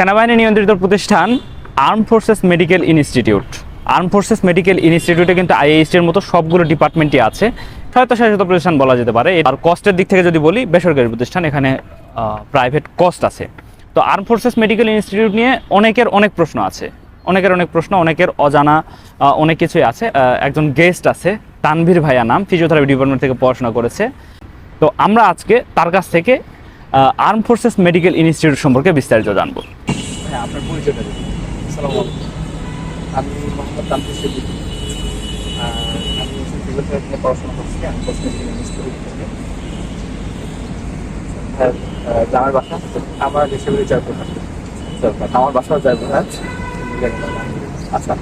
সেনাবাহিনী নিয়ন্ত্রিত প্রতিষ্ঠান arm forces medical institute arm forces medical ইনস্টিটিউটে কিন্তু আইএইচটির মতো সবগুলো ডিপার্টমেন্টই আছে। স্বায়ত্তশাসিত প্রতিষ্ঠান বলা যেতে পারে। আর কস্টের দিক থেকে যদি বলি, বেসরকারি প্রতিষ্ঠান, এখানে প্রাইভেট কস্ট আছে। তো আর্ম ফোর্সেস মেডিকেল ইনস্টিটিউট নিয়ে অনেকের অনেক প্রশ্ন আছে। অনেকের অনেক প্রশ্ন, অনেকের অজানা অনেক কিছুই আছে। একজন গেস্ট আছে, তানভীর ভাইয়া নাম ফিজিওথেরাপি ডিপার্টমেন্ট থেকে পড়াশোনা করেছে। তো আমরা আজকে তার কাছ থেকে আর্ম ফোর্সেস মেডিকেল ইনস্টিটিউট সম্পর্কে বিস্তারিত জানব। হ্যাঁ আপনার আমি আমি পড়াশোনা করছি। আমার আমার বাসা জয়পুরহাট। আচ্ছা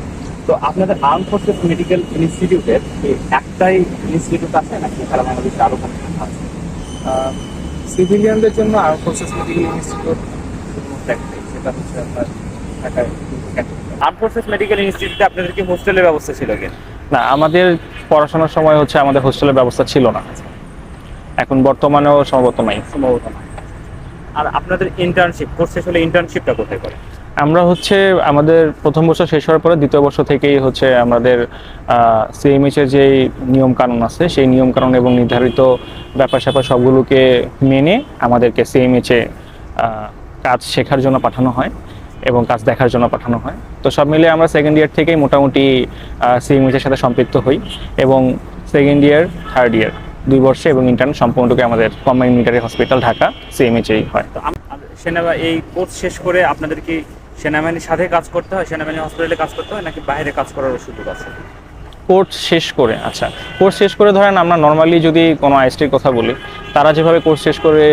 তো আপনাদের আর্ম ফোর্সেস মেডিকেল ইনস্টিটিউটের একটাই ইনস্টিটিউট আছে নাকি সারা বাংলাদেশে আরও আছে? সিভিলিয়ানদের জন্য আর ফোর্সেস মেডিকেল ইনস্টিটিউট সেটা হচ্ছে আপনার ঢাকায় আর্ম ফোর্সেস মেডিকেল ইনস্টিটিউটে আপনাদের কি হোস্টেলের ব্যবস্থা ছিল কি? না আমাদের পড়াশোনার সময় হচ্ছে আমাদের হোস্টেলের ব্যবস্থা ছিল না। এখন বর্তমানেও সম্ভবত নাই। সম্ভবত না আর আপনাদের ইন্টার্নশিপ কোর্স শেষ হলে ইন্টার্নশিপটা কোথায় করে? আমরা হচ্ছে আমাদের প্রথম বছর শেষ হওয়ার পরে দ্বিতীয় বছর থেকেই হচ্ছে আমাদের সিএমএইচ এর যে নিয়ম কানুন আছে, সেই নিয়ম কানুন এবং নির্ধারিত ব্যাপার স্যাপার সবগুলোকে মেনে আমাদেরকে সিএমএইচ কাজ শেখার জন্য পাঠানো হয় এবং কাজ দেখার জন্য পাঠানো হয়। তো সব মিলিয়ে আমরা সেকেন্ড ইয়ার থেকেই মোটামুটি সিএমএইচ এর সাথে সম্পৃক্ত হই এবং সেকেন্ড ইয়ার থার্ড ইয়ার দুই বর্ষে এবং ইন্টার্ন সম্পূর্ণটুকু আমাদের কম্বাইন মিলিটারি হসপিটাল ঢাকা সিএমএইচেই হয়। সেনাবা এই কোর্স শেষ করে আপনাদের কি সেনাবাহিনীর সাথে কাজ করতে হয়, সেনাবাহিনী হসপিটালে কাজ করতে হয়, নাকি বাইরে কাজ করার সুযোগ আছে? কোর্স শেষ করে আচ্ছা কোর্স শেষ করে ধরেন আমরা নর্মালি যদি কোনো আইএসটির কথা বলি, তারা যেভাবে কোর্স শেষ করে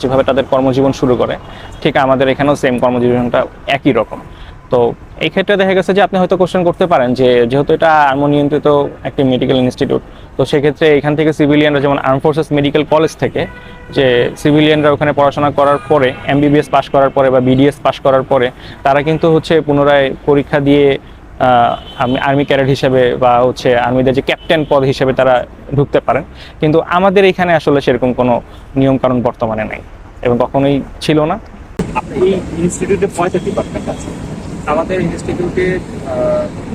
যেভাবে তাদের কর্মজীবন শুরু করে, ঠিক আমাদের এখানেও সেম কর্মজীবনটা একই রকম। তো এই ক্ষেত্রে দেখা গেছে যে আপনি হয়তো কোশ্চেন করতে পারেন যে যেহেতু এটা আর্ম নিয়ন্ত্রিত একটি মেডিকেল ইনস্টিটিউট তো সেক্ষেত্রে এখান থেকে সিভিলিয়ানরা যেমন আর্ম ফোর্সেস মেডিকেল কলেজ থেকে, যে সিভিলিয়ানরা ওখানে পড়াশোনা করার পরে এমবিবিএস পাশ করার পরে বা বিডিএস পাশ করার পরে, তারা কিন্তু হচ্ছে পুনরায় পরীক্ষা দিয়ে আর্মি ক্যাডেট হিসেবে বা হচ্ছে আর্মিদের যে ক্যাপ্টেন পদ হিসেবে তারা ঢুকতে পারেন। কিন্তু আমাদের এখানে আসলে সেরকম কোনো নিয়ম কানুন বর্তমানে নেই এবং কখনোই ছিল না। আপনার এই ইনস্টিটিউটে আছে আমাদের ইনস্টিটিউটে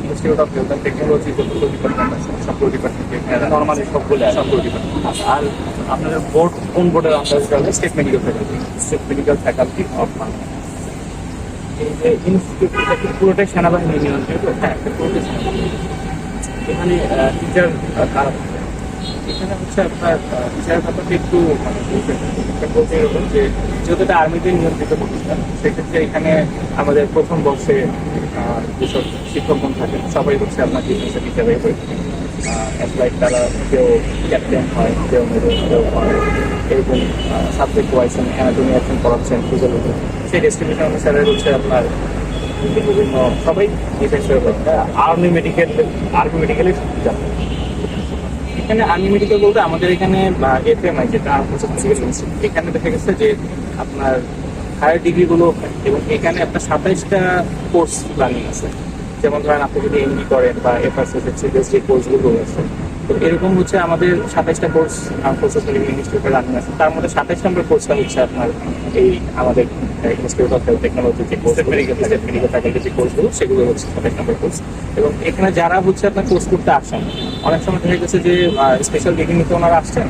institute of health and technology যতগুলো ডিপার্টমেন্ট আছে সবগুলো ডিপার্টমেন্টে নর্মালি সবগুলো। সবগুলো ডিপার্টমেন্ট আর আপনাদের বোর্ড কোন বোর্ডের আন্দাজ চলে state medical faculty state medical faculty of এই যে ইনস্টিটিউট এটা কি পুরোটাই সেনাবাহিনী নিয়ন্ত্রিত? হ্যাঁ পুরোটাই সেনাবাহিনী। এখানে টিচার কারা? এখানে হচ্ছে আপনার বিচার ব্যাপারটা একটু মানে বলতে এরকম যে যেহেতু এটা আর্মিতে নিয়ন্ত্রিত প্রতিষ্ঠান, সেক্ষেত্রে এখানে আমাদের প্রথম বর্ষে যেসব শিক্ষকগণ থাকেন, সবাই হচ্ছে আপনার ডিফেন্সের হয়ে অ্যাপ্লাই তারা কেউ ক্যাপ্টেন হয়, কেউ মেজর কেউ হয়, এরকম সাবজেক্ট ওয়াইজ অ্যানাটমি একজন পড়াচ্ছেন ফিজিওলজি সেই ডিস্ট্রিবিউশন অনুসারে হচ্ছে আপনার বিভিন্ন, সবাই ডিফেন্সের আর্মি মেডিকেল আর্মি মেডিকেলের যাবে। এখানে আর্মি মেডিকেল বলতে আমাদের এখানে, বা যেটা এম আই যেটা এখানে দেখা গেছে যে আপনার হায়ার ডিগ্রিগুলো এবং এখানে আপনার সাতাইশটা কোর্স প্ল্যানিং আছে। যেমন ধরেন আপনি যদি এমডি করেন বা এফআরসিএস যে কোর্সগুলো আছে। তো এরকম হচ্ছে আমাদের সাতাইশটা কোর্স আর্মফোর্সেস মেডিকেল ইনস্টিটিউটে রানিং আছে। তার মধ্যে সাতাইশ নম্বর কোর্সটা হচ্ছে আপনার এই আমাদের ইনস্টিটিউট অফ হেলথ টেকনোলজি যে মেডিকেল মেডিকেল যে কোর্সগুলো সেগুলো হচ্ছে সাতাইশ নম্বর কোর্স এবং এখানে যারা হচ্ছে আপনার কোর্স করতে আসেন, অনেক সময় দেখা গেছে যে স্পেশাল ডিগ্রি নিতে ওনারা আসছেন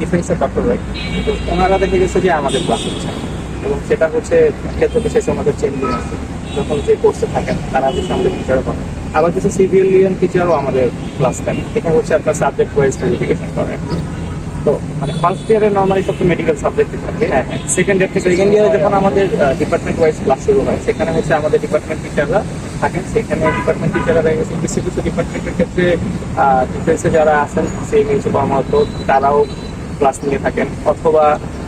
ডিফেন্সের ডক্টর রাইট তো ওনারা দেখা গেছে যে আমাদের ক্লাস হচ্ছেন এবং সেটা হচ্ছে ক্ষেত্র বিশেষে আমাদের চেঞ্জিং আছে যখন যে কোর্সে থাকেন, তারা হচ্ছে আমাদের টিচার হন আবার কিছু সিভিলিয়ান টিচারও আমাদের ক্লাস দেন। এটা হচ্ছে আপনার সাবজেক্ট ওয়াইজ ভেরিফিকেশন করেন তো মানে ফার্স্ট ইয়ারে নর্মালি সব মেডিকেল সাবজেক্ট থাকে। হ্যাঁ হ্যাঁ। সেকেন্ড ইয়ার থেকে সেকেন্ড ইয়ারে যখন আমাদের ডিপার্টমেন্ট ওয়াইজ ক্লাস শুরু হয় সেখানে হচ্ছে আমাদের ডিপার্টমেন্ট টিচাররা থাকেন। সেখানে ডিপার্টমেন্ট টিচাররা দেখা গেছে কিছু কিছু ডিপার্টমেন্টের ক্ষেত্রে ডিফেন্সে যারা আছেন সেই কিছু কর্মরত তারাও ক্লাস নিয়ে থাকেন। অথবা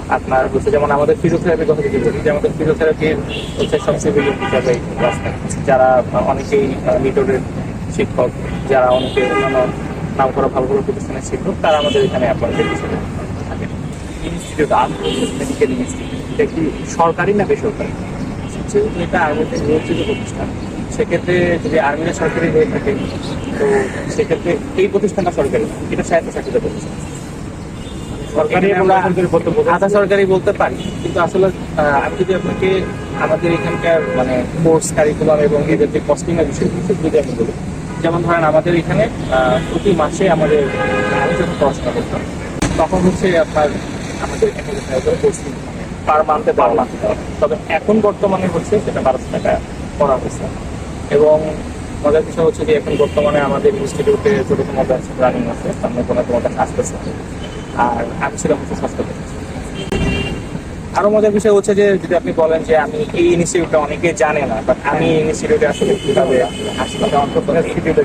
আপনার হচ্ছে যেমন আমাদের ফিজিওথেরাপির কথা যদি বলি, যে আমাদের ফিজিওথেরাপির হচ্ছে সব সিভিলিয়ান টিচাররাই ক্লাস নেন যারা অনেকেই মিটরের শিক্ষক, যারা অনেকে অন্যান্য নাম করা ভালো ভালো প্রতিষ্ঠানে শিক্ষক, তারা আমাদের এখানে অ্যাপয়েন্টেড হিসেবে থাকেন ইনস্টিটিউট আর্মি মেডিকেল ইনস্টিটিউট এটা কি সরকারি না বেসরকারি? যেহেতু এটা আর্মিতে নিয়ন্ত্রিত প্রতিষ্ঠান, সেক্ষেত্রে যদি আর্মিরা সরকারি হয়ে থাকে, তো সেক্ষেত্রে এই প্রতিষ্ঠানটা সরকারি, এটা স্বায়ত্তশাসিত প্রতিষ্ঠান সরকারি এখানে আমরা আমরা বলতে বলতে- আধা সরকারি বলতে পারি। কিন্তু আসলে আমি যদি আপনাকে আমাদের এখানকার মানে কোর্স কারিকুলাম এবং এদের যে কস্টিং এর বিষয় যদি আমি বলি যেমন ধরেন আমাদের এখানে প্রতি মাসে আমাদের আমি যখন পড়াশোনা করতাম তখন হচ্ছে আপনার আমাদের কোর্সিং পার মান্থে পার মান্থে তবে এখন বর্তমানে হচ্ছে সেটা বারোশো টাকা করা হয়েছে। এবং মজার বিষয় হচ্ছে যে এখন বর্তমানে আমাদের ইনস্টিটিউটে ছোটতম ব্যাচ রানিং আছে সামনে কোনো তোমার কাছে আসতেছে আর আমি ছিলাম হচ্ছে স্বাস্থ্য আরও মজার বিষয় হচ্ছে যে, যদি আপনি বলেন যে আমি এই ইনস্টিটিউটটা অনেকে জানে না বাট আমি এই ইনস্টিটিউটে আসলে কীভাবে আসলাম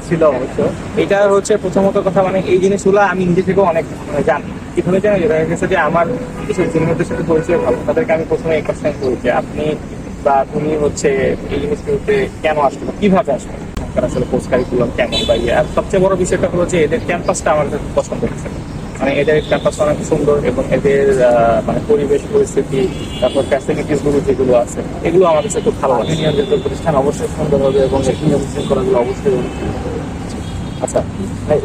ছিল অবশ্য। এটা হচ্ছে প্রথমত কথা মানে এই জিনিসগুলো আমি নিজে থেকেও অনেক মানে জানি। কীভাবে জানি? দেখা গেছে যে আমার কিছু জুনিয়রদের সাথে পরিচয় ভালো। তাদেরকে আমি প্রথমে এই কোশ্চেন করি যে, আপনি বা তুমি হচ্ছে এই ইনস্টিটিউটে কেন আসলো? কীভাবে আসলো? আসলে কোর্স কারিকুলাম কেমন বা ইয়ে? আর সবচেয়ে বড় বিষয়টা হলো যে, এদের ক্যাম্পাসটা আমার পছন্দ হয়েছে। মানে এদের ক্যাম্পাস অনেক সুন্দর এবং এদের মানে পরিবেশ পরিস্থিতি তারপর ফ্যাসিলিটিসগুলো যেগুলো আছে এগুলো আমার কাছে খুব ভালো লাগে। নিয়ন্ত্রিত প্রতিষ্ঠান অবশ্যই সুন্দর হবে এবং নিয়ম শৃঙ্খলাগুলো অবশ্যই আচ্ছা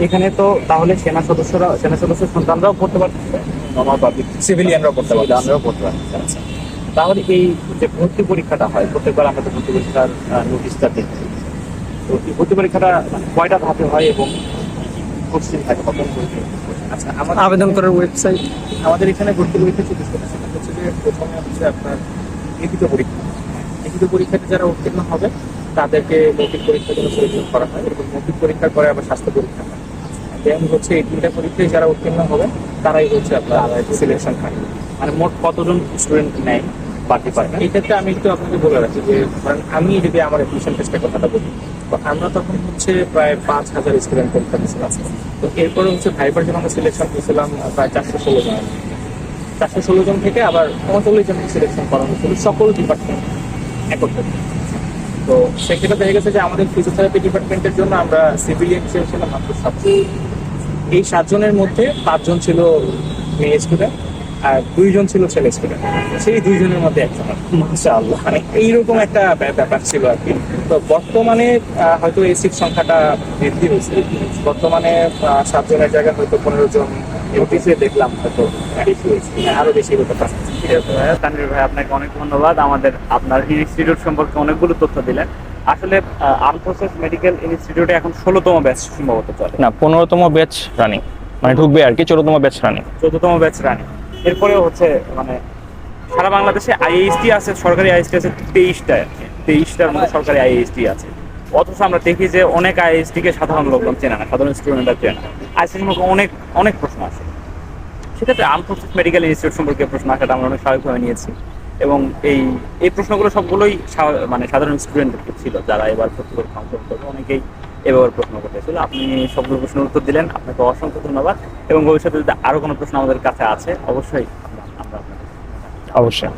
এখানে তো তাহলে সেনা সদস্যরা সেনা সদস্যের সন্তানরাও পড়তে পারতেছে? নর্মাল পাবলিক সিভিলিয়ানরাও করতে পারবে আমরাও পড়তে পারতেছি আচ্ছা। তাহলে এই যে ভর্তি পরীক্ষাটা হয় প্রত্যেকবার আমরা তো ভর্তি পরীক্ষার নোটিশটা দিচ্ছি তো এই ভর্তি পরীক্ষাটা মানে কয়টা ধাপে হয় এবং কোশ্চিন থাকে কখন আচ্ছা আবেদন করার ওয়েবসাইট আমাদের এখানে ভর্তি পরীক্ষা চব্বিশ ঘণ্টা সেটা হচ্ছে যে প্রথমে হচ্ছে আপনার লিখিত পরীক্ষা। লিখিত পরীক্ষাতে যারা উত্তীর্ণ হবে তাদেরকে মৌখিক পরীক্ষার জন্য সিলেকশন করা হয় এবং মৌখিক পরীক্ষার পরে আবার স্বাস্থ্য পরীক্ষা হয়। দেন হচ্ছে এই তিনটা পরীক্ষায় যারা উত্তীর্ণ হবে তারাই হচ্ছে আপনার সিলেকশন হয়। মানে মোট কতজন স্টুডেন্ট নেয়? পার ডিপার্টমেন্ট এই ক্ষেত্রে আমি একটু আপনাকে বলে রাখি যে ধরেন আমি যদি আমার অ্যাডমিশন টেস্টের কথাটা বলি, তো আমরা তখন হচ্ছে প্রায় পাঁচ হাজার স্টুডেন্ট পরীক্ষা দিয়েছিলাম তো এরপরে হচ্ছে ভাইবার যখন আমরা সিলেকশন দিয়েছিলাম প্রায় চারশো ষোলো জন। চারশো ষোলো জন থেকে আবার উনচল্লিশ জনকে সিলেকশন করা হয়েছিল সকল ডিপার্টমেন্ট একত্রে। তো সেক্ষেত্রে দেখা গেছে যে আমাদের ফিজিওথেরাপি ডিপার্টমেন্টের জন্য আমরা সিভিলিয়ান ছিলাম মাত্র সাতজন। এই সাতজনের মধ্যে পাঁচজন ছিল মেয়ে স্টুডেন্ট আর দুইজন ছিল ছেলে স্টুডেন্ট সেই দুইজনের মধ্যে একজন। মাশাআল্লাহ। মানে এইরকম একটা ব্যাপার ছিল আর কি। তো বর্তমানে হয়তো এই সিট সংখ্যাটা বৃদ্ধি হয়েছে। বর্তমানে সাতজনের জায়গায় হয়তো পনেরো জন নোটিশে দেখলাম হয়তো হ্যাঁ, আরও বেশি হতে পারে। তানভীর ভাই আপনাকে অনেক ধন্যবাদ। আমাদের আপনার ইনস্টিটিউট সম্পর্কে অনেকগুলো তথ্য দিলেন। আসলে আর্ম ফোর্সেস মেডিকেল ইনস্টিটিউটে এখন ষোলোতম ব্যাচ সম্ভবত চলে। না পনেরোতম ব্যাচ রানিং মানে ঢুকবে আর কি চোদ্দতম ব্যাচ রানিং চোদ্দতম ব্যাচ রানি এরপরেও হচ্ছে মানে সারা বাংলাদেশে আইএইচটি আছে, সরকারি আইএসটি আছে তেইশটা তেইশটার মধ্যে সরকারি আইএইচটি আছে। অথচ আমরা দেখি যে অনেক আইএইচটি কে সাধারণ লোকজন চেনে না, সাধারণ স্টুডেন্টরা চেনে না। আইএসটি অনেক অনেক প্রশ্ন আছে। সেক্ষেত্রে আর্ম ফোর্সেস মেডিকেল ইনস্টিটিউট সম্পর্কে প্রশ্ন আসাটা আমরা অনেক স্বাভাবিকভাবে নিয়েছি। এবং এই এই প্রশ্নগুলো সবগুলোই মানে সাধারণ স্টুডেন্ট ছিল, যারা এবার ভর্তি পরীক্ষা অংশগ্রহণ করবে অনেকেই এবার প্রশ্ন করতেছিল আপনি সবগুলো প্রশ্নের উত্তর দিলেন, আপনাকে অসংখ্য ধন্যবাদ এবং ভবিষ্যতে যদি আরও কোনো প্রশ্ন আমাদের কাছে আছে, অবশ্যই আমরা আপনাকে অবশ্যই।